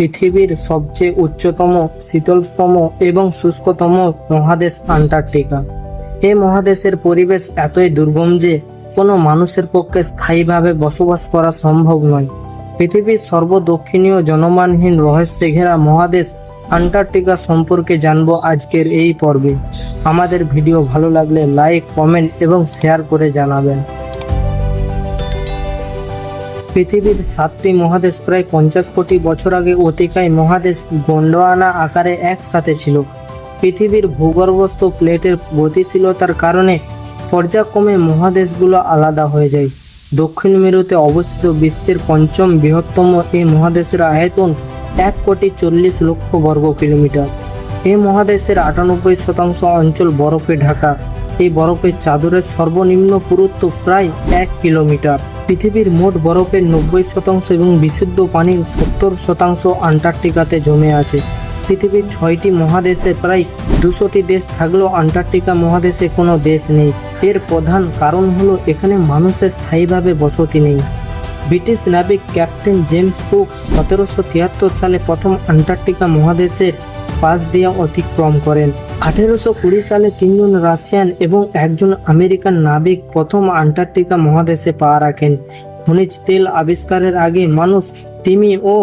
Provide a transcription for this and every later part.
পৃথিবীর সবচেয়ে উচ্চতম, শীতলতম এবং শুষ্কতম মহাদেশ আন্টার্কটিকা। এই মহাদেশের পরিবেশ এতই দুর্গম যে কোনো মানুষের পক্ষে স্থায়ীভাবে বসবাস করা সম্ভব নয়। পৃথিবীর সর্বদক্ষিণীয় জনমানহীন রহস্যে ঘেরা মহাদেশ আন্টার্কটিকা সম্পর্কে জানব আজকের এই পর্বে। আমাদের ভিডিও ভালো লাগলে লাইক, কমেন্ট এবং শেয়ার করে জানাবেন। পৃথিবীর সাতটি মহাদেশ প্রায় পঞ্চাশ কোটি বছর আগে অতিকায় মহাদেশ গন্ডোয়ানা আকারে একসাথে ছিল। পৃথিবীর ভূগর্ভস্থ প্লেটের গতিশীলতার কারণে পর্যায়ক্রমে মহাদেশগুলো আলাদা হয়ে যায়। দক্ষিণ মেরুতে অবস্থিত বিশ্বের পঞ্চম বৃহত্তম এই মহাদেশের আয়তন এক কোটি চল্লিশ লক্ষ বর্গ কিলোমিটার। এই মহাদেশের আটানব্বই শতাংশ অঞ্চল বরফে ঢাকা। এই বরফের চাদরের সর্বনিম্ন পুরুত্ব প্রায় এক কিলোমিটার। পৃথিবীর মোট বরফের নব্বই শতাংশ এবং বিশুদ্ধ পানির সত্তর শতাংশ আন্টার্কটিকাতে জমে আছে। পৃথিবীর ছয়টি মহাদেশে প্রায় দুশোটি দেশ থাকলেও আন্টার্কটিকা মহাদেশে কোনো দেশ নেই। এর প্রধান কারণ হলো এখানে মানুষের স্থায়ীভাবে বসতি নেই। ব্রিটিশ নাবিক ক্যাপ্টেন জেমস কুক সতেরোশো তিয়াত্তর সালে প্রথম আন্টার্কটিকা মহাদেশের পাশ দিয়ে অতিক্রম করেন। আঠেরোশো কুড়ি সালে তিনজন রাশিয়ান এবং একজন আমেরিকান নাবিক প্রথম আন্টার্কটিকা মহাদেশে পা রাখেন। খনিজ তেল আবিষ্কারের আগে মানুষ তিমি ও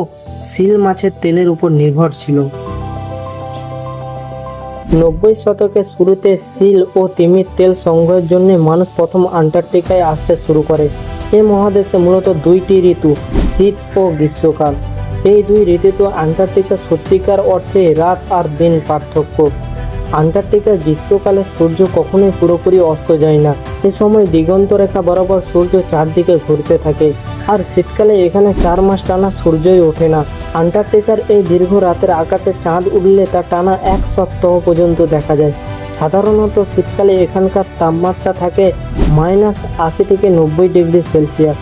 সিল মাছের তেলের উপর নির্ভর ছিল। নব্বই শতকের শুরুতে সিল ও তিমির তেল সংগ্রহের জন্য মানুষ প্রথম আন্টার্কটিকায় আসতে শুরু করে। এই মহাদেশে মূলত দুইটি ঋতু, শীত ও গ্রীষ্মকাল। এই দুই ঋতুতে আন্টার্কটিকা সত্যিকার অর্থে রাত আর দিন পার্থক্য। আন্টার্কটিকা গ্রীষ্মকালে সূর্য কখনোই পুরোপুরি অস্ত যায় না। এ সময় দিগন্ত রেখা বরাবর সূর্য চারদিকে ঘুরতে থাকে। আর শীতকালে এখানে চার মাস টানা সূর্যই ওঠে না। আন্টার্কটিকার এই দীর্ঘ রাতের আকাশে চাঁদ উঠলে তা টানা এক সপ্তাহ পর্যন্ত দেখা যায়। সাধারণত শীতকালে এখানকার তাপমাত্রা থাকে মাইনাস আশি থেকে নব্বই ডিগ্রি সেলসিয়াস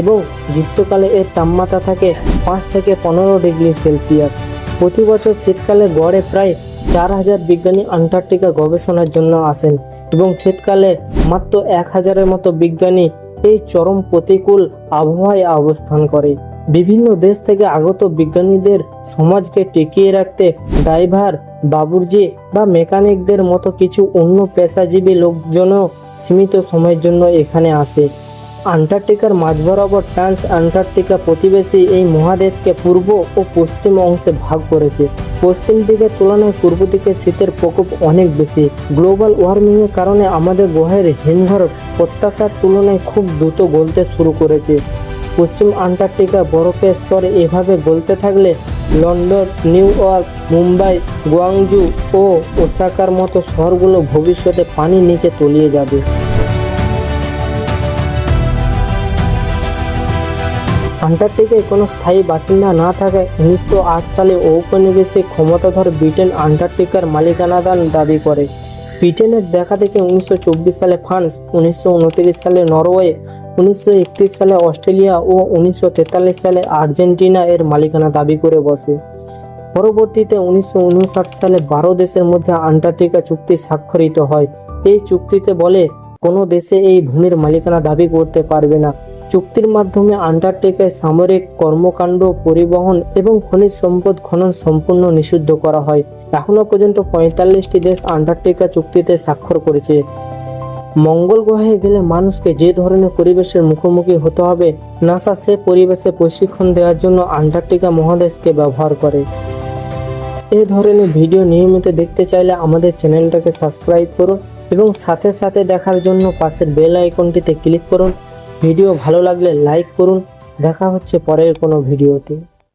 এবং গ্রীষ্মকালে এর তাপমাত্রা থাকে পাঁচ থেকে পনেরো ডিগ্রি সেলসিয়াস। প্রতি বছর শীতকালে গড়ে প্রায় চার হাজার বিজ্ঞানী আন্টার্কটিকা গবেষণার জন্য আসেন এবং শীতকালে মাত্র এক হাজারের মতো বিজ্ঞানী এই চরম প্রতিকূল আবহাওয়ায় অবস্থান করে। বিভিন্ন দেশ থেকে আগত বিজ্ঞানীদের সমাজকে টিকিয়ে রাখতে ড্রাইভার বাবুর্জি বা মেকানিকদের মতো কিছু অন্য পেশাজীবী লোকজনও সীমিত সময়ের জন্য এখানে আসে। আন্টার্কটিকার মাঝ বরাবর ট্রান্স আন্টার্কটিকা প্রতিবেশী এই মহাদেশকে পূর্ব ও পশ্চিম অংশে ভাগ করেছে। পশ্চিম দিকের তুলনায় পূর্ব দিকে শীতের প্রকোপ অনেক বেশি। গ্লোবাল ওয়ার্মিংয়ের কারণে আমাদের গ্রহের হিমঘর প্রত্যাশার তুলনায় খুব দ্রুত গলতে শুরু করেছে। পশ্চিম আন্টার্কটিকা বরফের স্তরে এভাবে গলতে থাকলে London, New York, Mumbai, Guangzhou ও ওসাকার মতো শহরগুলো ভবিষ্যতে পানির নিচে তলিয়ে যাবে। আন্টার্কটিকায় কোনো স্থায়ী বাসিন্দা না থাকায় উনিশশো আট সালে ঔপনিবেশিক ক্ষমতাধর ব্রিটেন আন্টার্কটিকার মালিকানা দান দাবি করে। ব্রিটেনের দেখা দেখে উনিশশো সালে ফ্রান্স, উনিশশো উনত্রিশ সালে নরওয়ে, উনিশশো একত্রিশ সালে অস্ট্রেলিয়া ও উনিশশো তেতাল্লিশ সালে আর্জেন্টিনা এর মালিকানা দাবি করে বসে। পরবর্তীতে উনিশশো উনষাট সালে বারো দেশের মধ্যে আন্টার্কটিকা চুক্তি স্বাক্ষরিত হয়। এই চুক্তিতে বলে, কোনো দেশে এই ভূমির মালিকানা দাবি করতে পারবে না। চুক্তির মাধ্যমে আন্টার্কটিকায় সামরিক কর্মকাণ্ড পরিবহন এবং খনিজ সম্পদ খনন সম্পূর্ণ নিষিদ্ধ করা হয়। এখনও পর্যন্ত পঁয়তাল্লিশটি দেশ আন্টার্কটিকা চুক্তিতে স্বাক্ষর করেছে। মঙ্গল গ্রহে গেলে মানুষকে যে ধরনের পরিবেশের মুখোমুখি হতে হবে, নাসা সে পরিবেশে প্রশিক্ষণ দেওয়ার জন্য আন্টার্কটিকা মহাদেশকে ব্যবহার করে। এই ধরনের ভিডিও নিয়মিত দেখতে চাইলে আমাদের চ্যানেলটাকে সাবস্ক্রাইব করুন এবং সাথে সাথে দেখার জন্য পাশের বেল আইকনটিতে ক্লিক করুন। ভিডিও ভালো লাগলে লাইক করুন। দেখা হচ্ছে পরের কোনো ভিডিওতে।